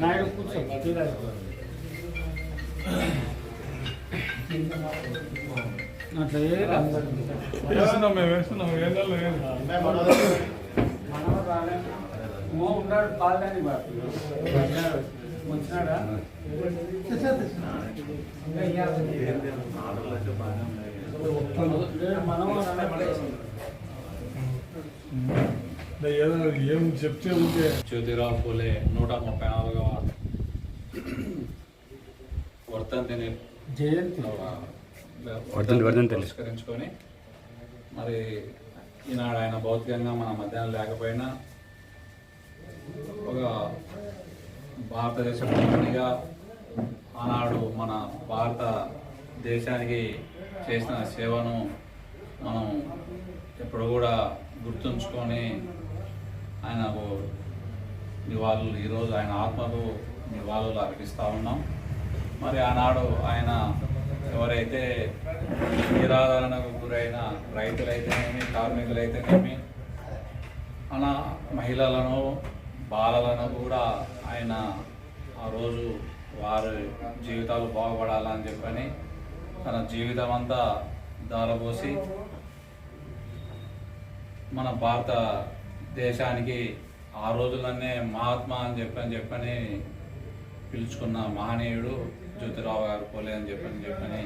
నాయుడు కూర్చో అట్లా ఏ వేస్తున్నాం మేము వేస్తున్నాం ఏం నెలలో ఏం మనవడు రాలేదు మో ఉన్నాడు పాలని వచ్చినాడా? ఇంకా ఇయ్యాలి. లేడు, మనవడు రాలేదు. ఏదో ఏం చెప్తే ఉంటే జ్యోతిరావు పూలే నూట ముప్పై నాలుగవ వర్ధంతిని జయంతి వర్ధంతి, వర్ధంతి. పురస్కరించుకొని మరి ఈనాడు ఆయన భౌతికంగా మన మధ్యాహ్నం లేకపోయినా ఒక భారతదేశ ప్రధానిగా ఆనాడు మన భారత దేశానికి చేసిన సేవను మనం ఎప్పుడు కూడా గుర్తుంచుకొని ఆయనకు నివాళులు ఈరోజు ఆయన ఆత్మకు నివాళులు అర్పిస్తూ ఉన్నాం. మరి ఆనాడు ఆయన ఎవరైతే నిరాదరణకు గురైన రైతులైతేనేమి కార్మికులైతేనేమి మన మహిళలను బాలలను కూడా ఆయన ఆ రోజు వారి జీవితాలు బాగుపడాలని చెప్పని తన జీవితం అంతా దారబోసి మన భారత దేశానికి ఆ రోజులనే మహాత్మా అని చెప్పని చెప్పని పిలుచుకున్న మహనీయుడు జ్యోతిరావు గారు పోలే అని చెప్పని చెప్పని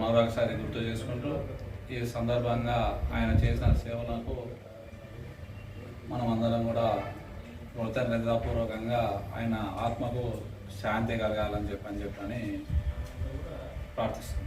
మరొకసారి గుర్తు చేసుకుంటూ ఈ సందర్భంగా ఆయన చేసిన సేవలకు మనం అందరం కూడా కృతజ్ఞతాపూర్వకంగా ఆయన ఆత్మకు శాంతి కలగాలని చెప్పని చెప్పని ప్రార్థిస్తున్నాం.